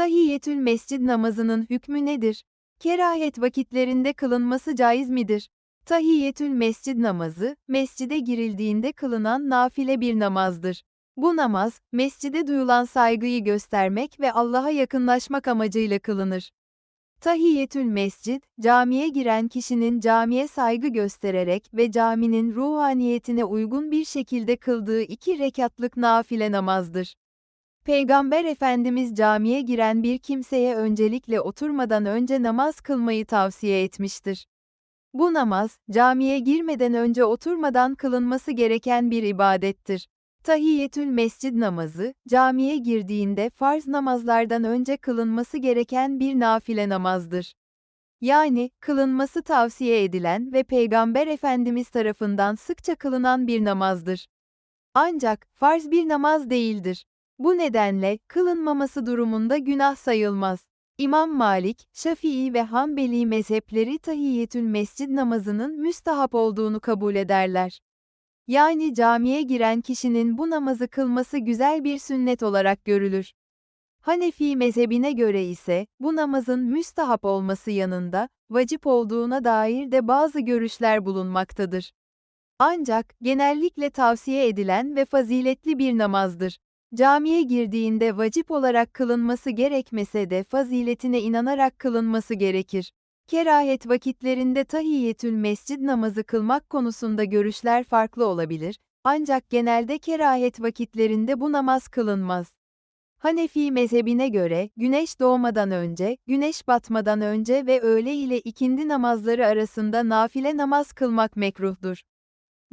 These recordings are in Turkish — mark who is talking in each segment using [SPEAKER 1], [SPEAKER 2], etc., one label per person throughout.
[SPEAKER 1] Tahiyyetül mescid namazının hükmü nedir? Kerahet vakitlerinde kılınması caiz midir? Tahiyyetül mescid namazı, mescide girildiğinde kılınan nafile bir namazdır. Bu namaz, mescide duyulan saygıyı göstermek ve Allah'a yakınlaşmak amacıyla kılınır. Tahiyyetül mescid, camiye giren kişinin camiye saygı göstererek ve caminin ruhaniyetine uygun bir şekilde kıldığı iki rekatlık nafile namazdır. Peygamber Efendimiz camiye giren bir kimseye öncelikle oturmadan önce namaz kılmayı tavsiye etmiştir. Bu namaz, camiye girmeden önce oturmadan kılınması gereken bir ibadettir. Tahiyyetül mescid namazı, camiye girdiğinde farz namazlardan önce kılınması gereken bir nafile namazdır. Yani, kılınması tavsiye edilen ve Peygamber Efendimiz tarafından sıkça kılınan bir namazdır. Ancak, farz bir namaz değildir. Bu nedenle, kılınmaması durumunda günah sayılmaz. İmam Malik, Şafii ve Hanbeli mezhepleri tahiyyetül mescid namazının müstahap olduğunu kabul ederler. Yani camiye giren kişinin bu namazı kılması güzel bir sünnet olarak görülür. Hanefi mezhebine göre ise, bu namazın müstahap olması yanında, vacip olduğuna dair de bazı görüşler bulunmaktadır. Ancak, genellikle tavsiye edilen ve faziletli bir namazdır. Camiye girdiğinde vacip olarak kılınması gerekmese de faziletine inanarak kılınması gerekir. Kerahet vakitlerinde tahiyyetül mescid namazı kılmak konusunda görüşler farklı olabilir, ancak genelde kerahet vakitlerinde bu namaz kılınmaz. Hanefi mezhebine göre, güneş doğmadan önce, güneş batmadan önce ve öğle ile ikindi namazları arasında nafile namaz kılmak mekruhtur.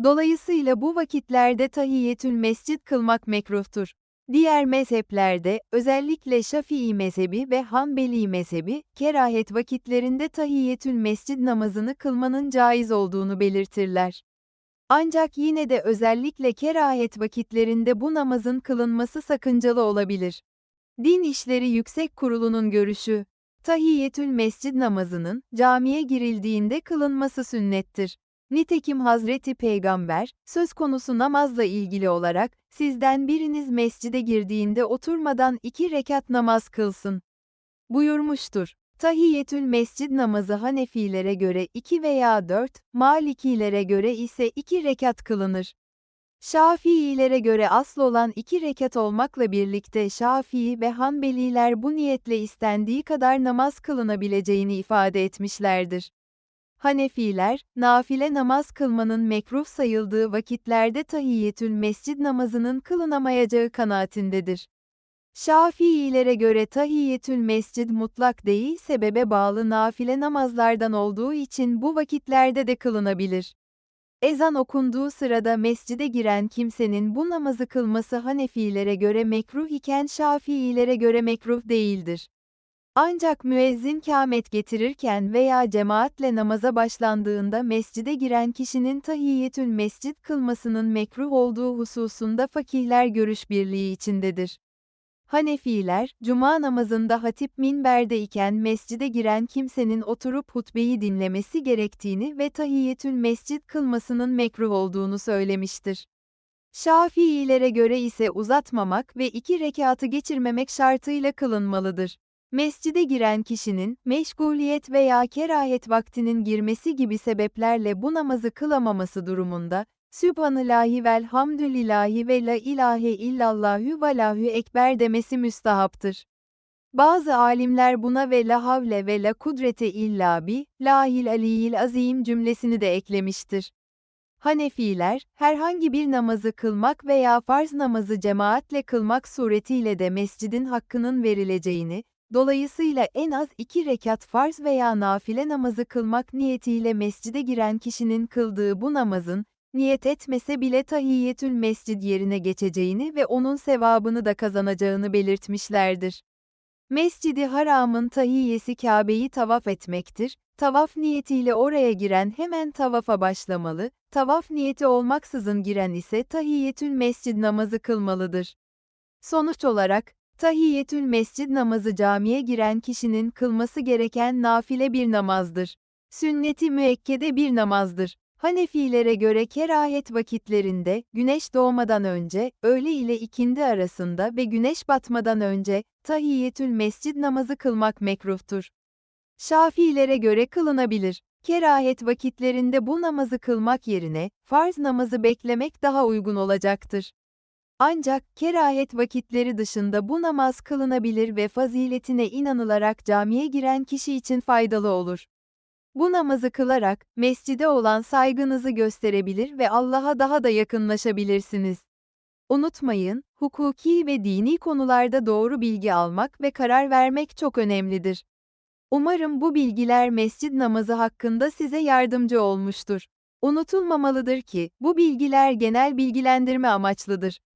[SPEAKER 1] Dolayısıyla bu vakitlerde tahiyyetül mescid kılmak mekruhtur. Diğer mezheplerde, özellikle Şafii mezhebi ve Hanbeli mezhebi, kerahet vakitlerinde tahiyyetül mescid namazını kılmanın caiz olduğunu belirtirler. Ancak yine de özellikle kerahet vakitlerinde bu namazın kılınması sakıncalı olabilir. Din İşleri Yüksek Kurulu'nun görüşü, tahiyyetül mescid namazının, camiye girildiğinde kılınması sünnettir. Nitekim Hazreti Peygamber, söz konusu namazla ilgili olarak, sizden biriniz mescide girdiğinde oturmadan iki rekat namaz kılsın. Buyurmuştur. Tahiyyetül mescid namazı Hanefilere göre iki veya dört, Malikilere göre ise iki rekat kılınır. Şafiilere göre asıl olan iki rekat olmakla birlikte Şafii ve Hanbeliler bu niyetle istendiği kadar namaz kılınabileceğini ifade etmişlerdir. Hanefiler, nafile namaz kılmanın mekruh sayıldığı vakitlerde tahiyyetül mescid namazının kılınamayacağı kanaatindedir. Şafiilere göre tahiyyetül mescid mutlak değil sebebe bağlı nafile namazlardan olduğu için bu vakitlerde de kılınabilir. Ezan okunduğu sırada mescide giren kimsenin bu namazı kılması Hanefilere göre mekruh iken Şafiilere göre mekruh değildir. Ancak müezzin kâmet getirirken veya cemaatle namaza başlandığında mescide giren kişinin tahiyyetül mescid kılmasının mekruh olduğu hususunda fakihler görüş birliği içindedir. Hanefiler, cuma namazında hatip minberde iken mescide giren kimsenin oturup hutbeyi dinlemesi gerektiğini ve tahiyyetül mescid kılmasının mekruh olduğunu söylemiştir. Şafiilere göre ise uzatmamak ve iki rekatı geçirmemek şartıyla kılınmalıdır. Mescide giren kişinin, meşguliyet veya kerahiyet vaktinin girmesi gibi sebeplerle bu namazı kılamaması durumunda, Sübhanillahi velhamdülillahi ve la ilahe illallahü ve lahü ekber demesi müstahaptır. Bazı alimler buna ve la havle ve la kudrete illa bi, lahil aliyil azim cümlesini de eklemiştir. Hanefiler, herhangi bir namazı kılmak veya farz namazı cemaatle kılmak suretiyle de mescidin hakkının verileceğini, Dolayısıyla en az iki rekat farz veya nafile namazı kılmak niyetiyle mescide giren kişinin kıldığı bu namazın, niyet etmese bile tahiyyetül mescid yerine geçeceğini ve onun sevabını da kazanacağını belirtmişlerdir. Mescidi Haram'ın tahiyyesi Kabe'yi tavaf etmektir, tavaf niyetiyle oraya giren hemen tavafa başlamalı, tavaf niyeti olmaksızın giren ise tahiyyetül mescid namazı kılmalıdır. Sonuç olarak, Tahiyyetül mescid namazı camiye giren kişinin kılması gereken nafile bir namazdır. Sünneti müekkede bir namazdır. Hanefilere göre kerahet vakitlerinde, güneş doğmadan önce, öğle ile ikindi arasında ve güneş batmadan önce, tahiyyetül mescid namazı kılmak mekruhtur. Şafilere göre kılınabilir. Kerahet vakitlerinde bu namazı kılmak yerine, farz namazı beklemek daha uygun olacaktır. Ancak, kerahet vakitleri dışında bu namaz kılınabilir ve faziletine inanılarak camiye giren kişi için faydalı olur. Bu namazı kılarak, mescide olan saygınızı gösterebilir ve Allah'a daha da yakınlaşabilirsiniz. Unutmayın, hukuki ve dini konularda doğru bilgi almak ve karar vermek çok önemlidir. Umarım bu bilgiler mescid namazı hakkında size yardımcı olmuştur. Unutulmamalıdır ki, bu bilgiler genel bilgilendirme amaçlıdır.